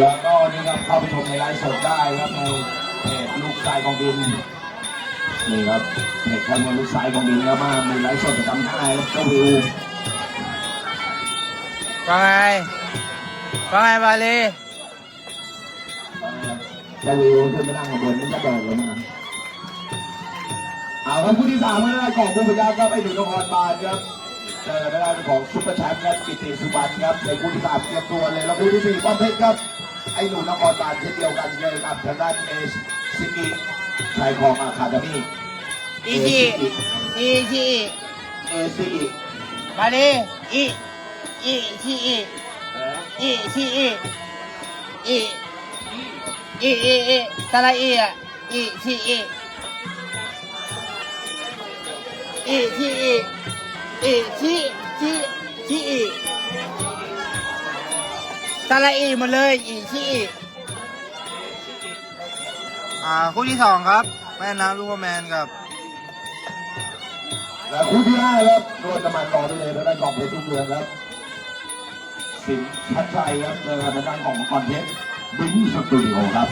แล้วก็นี่ครับเข้าไปชมในไลฟ์สดได้ครับในเพจลูกชายของดินนี่ครับเพจคนลูกชายของดินแล้วมามีไลฟ์สดประจำท่ายครับเจ้าวิวว่าไงว่าไงบาลีเจ้าวิวขึ้นไปนั่งข้างบนนี่จะเบิกเลยนะเอาครับคู่ที่สามไม่ได้ของผู้พยาครับไอ้หนุ่มนครบาลครับเจอทางด้านของซุปเปอร์แชมป์ครับกิติสุบันครับในคู่ที่สามเตรียมตัวเลยแล้วคู่ที่สี่ป้อมเพชรครับ ไอ้หนุ่มนครบาลเช่นเดียวกันเลยกับทางด้านเอสซิกิชายคลองอาคาเดมี่อีจีอีจีเอซิกิบาลีอีอีทีอีอีทีอีอีอีอีอีสระอีอะอีทีอีอีทีอีอีทีที สระอีหมดเลยอีทีอีอ่าคู่ที่สองครับ แม่น้ำลูกแมนกับและคู่ที่ห้าครับนวดน้ำมันรอไปเลยทางด้านของเพชรตุ้งเรืองครับ สิงห์พัชชัยครับเจอทางด้านของมังกรเพชรบิงสตูดิโอครับ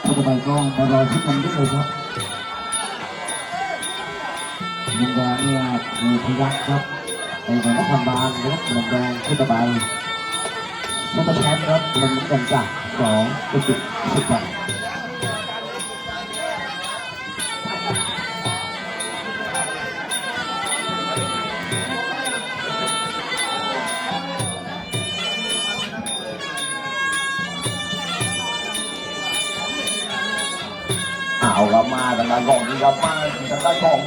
เข้าไปก็มารอที่กันได้เลยครับมุมแดงเนี่ยมีพยักครับไอ้ของนักทำบานนะครับมุมแดงขึ้นไป นักแชมป์ครับมันกันจากสองจุดสิบแปดเอาครับมาทางด้านของนี่ครับมาทางด้านของ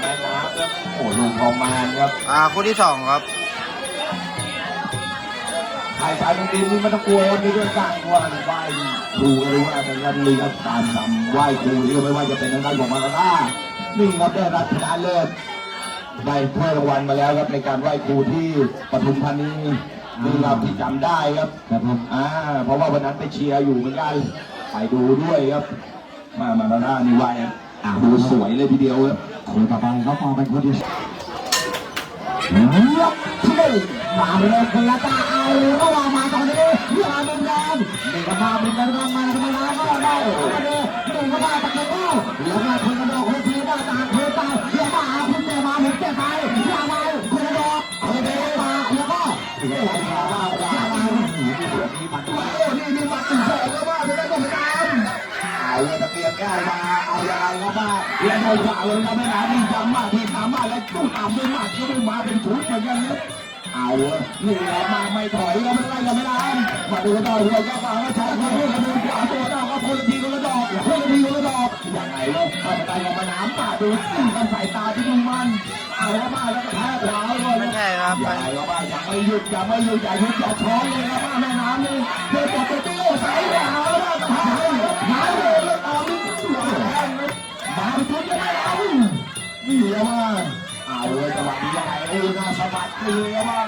แม่น้ำครับโอ้ลูกพอมานครับ อ่าคู่ที่สองครับ ใครสายตรงดินนี่ไม่ต้องกลัววันนี้ด้วยการว่าไหว้ครูก็รู้ว่าเป็นกันเลยครับตามนำไหว้ครูนี่ก็ไม่ว่าจะเป็นทางด้านของมาลาด้านี่ครับได้รับชนะเลิศได้ถ้วยรางวัลมาแล้วครับในการไหว้ครูที่ปทุมธานีนี่ครับที่จำได้ครับครับผมอ่าเพราะว่าวันนั้นไปเชียร์อยู่เหมือนกันไปดูด้วยครับ มามาลาด้านี่ไหว้อ่าดูสวยเลยทีเดียวครับคนต่อไปเขามองเป็นคนที่ ยกที่หนึ่งมาเร็วคนละตาเอาระหว่างมาตอนนี้เรือมันแรงเด็กมาเป็นกันมาทำไมามาก็ได้มาเลยหนึ่งก็มาตะเกียบก็แล้วมาคนกระโดดค เลยตะเกียบแก้วมาเอายางไรครับว่าเรียนเอาฝ่าเลยนะไม่นานที่ทำมาที่ทำมาแล้วต้องทำด้วยมากก็ไม่มาเป็นชุดเหมือนกันเอาเนี่แหละมาไม่ถอยก็ไม่ไล่ก็ไม่ได้มาดูต่อหัวก็ฟังว่าใช้คนนี้คนนึงขวาตัวเจ้าก็คนละทีคนละดอกคนละทีคนละดอกยังไงวะเข้าไปได้ยังมาน้ำป่าดูสิ่งกันสายตาที่มุ่งมั่นเอาแล้วมาแล้วก็แพ้ขวาเลยไม่ใช่ครับอย่าแล้วมาอย่าไม่หยุดอย่าไม่หยุดอย่าหยุดอย่าช้อนเลยนะมาแม่น้ำนี่เพื่อจะไปเตี้ยวส่ขวาว นี่แหละว่าเอาเลยจังหวะนี้ยังไงเออหน้าสะบัดเลยว่า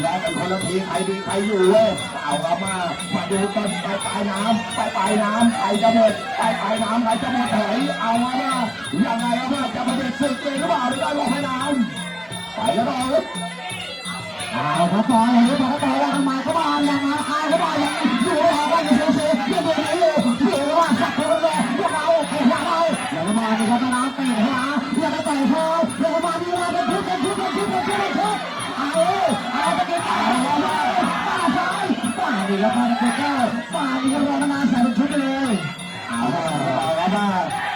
แล้วกันคนละทีใครดีใครอยู่เว้ยเอาครับมามาดูกันไปปลายน้ำไปปลายน้ำใครจะหมดไปปลายน้ำใครจะหมดไหนเอามาว่ายังไงว่าจะมาเป็นศึกเลยหรือเปล่าหรือได้ลงให้น้ำไปแล้วเราเอาครับบอลหรือปกติว่ามาเข้ามายังมาเอาเข้ามายังอยู่รอว่าอยู่เฉยๆ ดีแล้วป้าตะเกียบป้าดีแล้วรอมานานใส่เป็นชุดเลยเอาเอาแล้วมา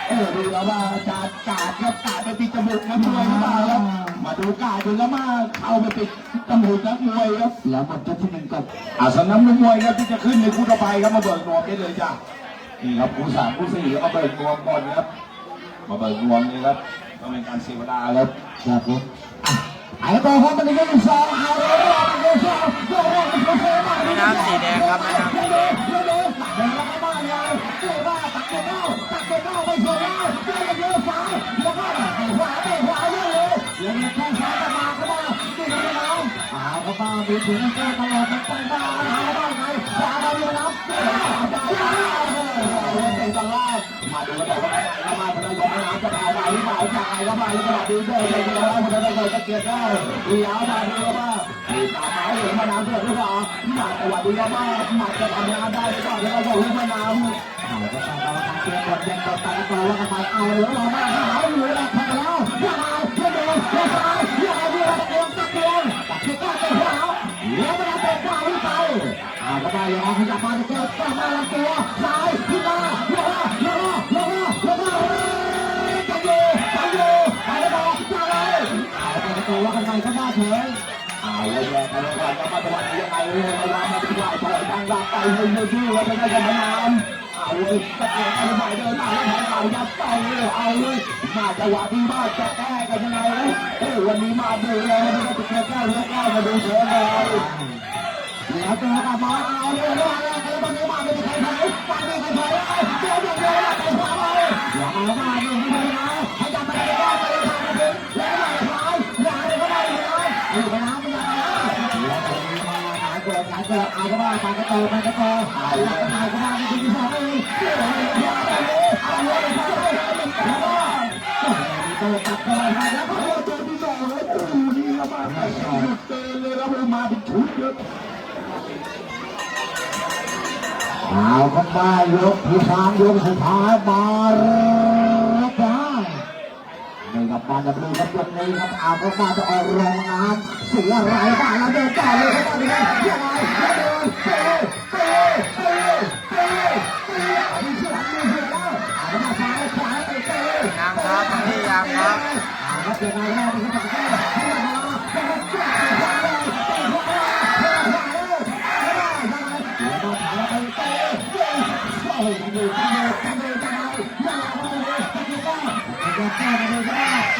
เออดูแล้วว่ากาดกาดครับกาดไปติดจมูกนักมวยหรือเปล่าครับมาดูกาดดูแล้วมาเข้าไปติดจมูกนักมวยครับแล้วหมดจุดที่หนึ่งกับอาสนามมวยครับที่จะขึ้นในคู่ต่อไปครับมาเบิกนวมได้เลยจ้ะนี่ครับคู่สามคู่สี่ก็มาเบิกนวมก่อนครับมาเบิกนวมนี่ครับก็เป็นการเสียเวลาครับครับผม ไอ้ตัวเขาเป็นยังไงสองเอาเลยว่าเป็นสองโยกโยกเป็นเซมาแม่น้ำสีแดงครับแม่น้ำสีแดงเร็วๆเดินมาบ้านเลยเร็วว่าตักเกล้าตักเกล้าไม่สวยแล้วเดินเร็วซ้ายแล้วก็ขวาไปขวาเร็วเลยเร็วแข้งซ้ายมาเข้ามาตีกันแล้วเอาเข้ามามีถึงแก้ตลอดมันต้องมาหาบ้านไงขวามาเร็วนะเตะตลาดมาดูกันต่อว่า แล้วมาแล้วมาดูด้วยเลยแล้วคนนั้นคนจะเกียดแล้วดูยาวมาดูว่าที่สาขาหรือมาน้ำเพื่อนหรือเปล่าหมัดจังหวะดีมาหมัดจะทำงานได้หรือเปล่าแล้วก็ส่งให้มาน้ำเอาแล้วก็ตามการเกียดกดยังกดตามตัวแล้วก็ไปเอาแล้วมาหาเหลือหลักพันแล้วยังเอาเลยพื่อาเดินเพื่อนไปยัาเอาเพื่อนตะเกียงตะเกียงตะเกียงก้าวไปหัาแล้วเล้วมาเป็นก้าวไปเอาแล้วก็ยางขยับมาจะเกียาก้าวมาลำตัวซ้าย ว่ากันไปก็ได้เถอะเอาเลยแย่ไปแล้วกันมาจังหวะยังไงเลยเวลามาถึงไหวถอยทางลากไปให้ยืดยืดแล้วไปได้กันมานานเอาเลยตะเกียบไปเดินหน้าแล้วแทงเข่ายัดเตาเลยเอาเลยมาจังหวะที่มาจะแก้กันยังไงเลยเฮ้ยวันนี้มาดูเลยไม่ได้ติดแก้วแล้วแก้วมาดูเฉยเลยแล้วเจอกับมาเอาเลยว่าแล้วใครวันนี้มาไม่มีใครถอยมาไม่มีใครถอยเดี๋ยวเดี๋ยวเดี๋ยวใครถอยเลยอย่าเอามาดูให้ได้นะ กิดหาเกิดเอาก็ว่าไปก็โตไปก็ตเอาแล้วก็มาก็มาไม่ดีสองเลยเอาเลยเอาเลยแล้วก็โตตัดเข้าไปแล้วก็โตที่สองเลยโอ้โหนี่ละมาหยุดเดินเลยแล้วมาเป็นชุดเลยเอาก็มายกที่สามยกสุดท้ายมา การดับเพลิงครับตรงนี้ครับอาเข้ามาจะออกแองน้ำเสียหลายบ้างแล้วเดินต่อเลยครับตอนนี้ยังไงเดินเตะเตะเตะเตะเตะมีเชือกมีเชือกแล้วเอามาซ้ายซ้ายเตะเตะยังครับนี่ยังครับเอาครับเดินมาแล้วนะครับเตะเตะเตะโอ้โหทำเลยทำเลยทำเลยยเงไงยเงไงยเงไงยังไง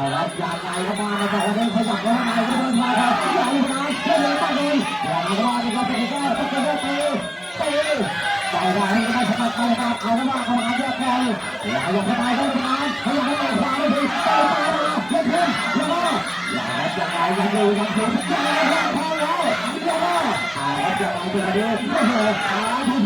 เอาละยาใหญ่เข้ามานะครับวันนี้ขยับเข้ามาเดินมาครับยาอยู่ไหนเล่นมาเดินยาเข้ามาครับเป็นแก้วเป็นแก้วตีตีใส่ได้ให้ได้สมัครเข้ามาเอาเข้ากับมาเข้ามาเยอะไปยาหลบเข้าไปเข้ามาขยับเข้ายากวาไม่ดีเติมมาเล่นเพิ่มยาบ้ายาจะไหลยังายู่ยังอยู่ยาเข้าแล้ายาบ้าอาจะไหลเป็นอะไรเนี่ยโอ้โหอาผู้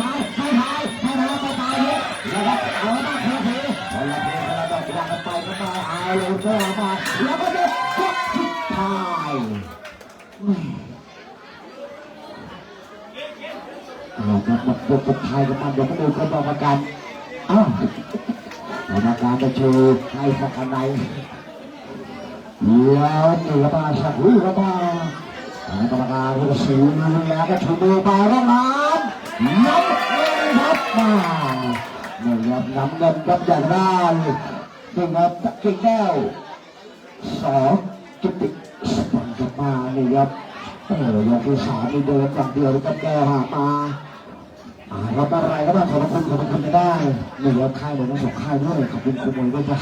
มาเอาเลยเพื่อนมาแล้วก็เด็กทุกทุกทายเอาครับหมดยกสุดท้ายกันมาเดี๋ยวมาดูกันต่อมากันอ้าวกรรมการจะชูให้สักอันไหนแล้วนี่ก็มาสักวิก็มากรรมการผู้ตัดสินแล้วก็ชูมือไปว่าน้ำน้ำเงินครับมาเนี่ครับน้ำเงินครับอย่างได้น นี่ครับตะกี้แก้วสองจุดติดสปอนกลับมานี่ครับเออยกที่สามนี่เดินอย่างเดียวกับแก้วหามาอ่ารับอะไรก็ได้ขอบคุณขอบคุณไม่ได้หนึ่งรับค่ายเลยนะสองค่ายด้วยขอบคุณคุณมวยด้วยจ้ะ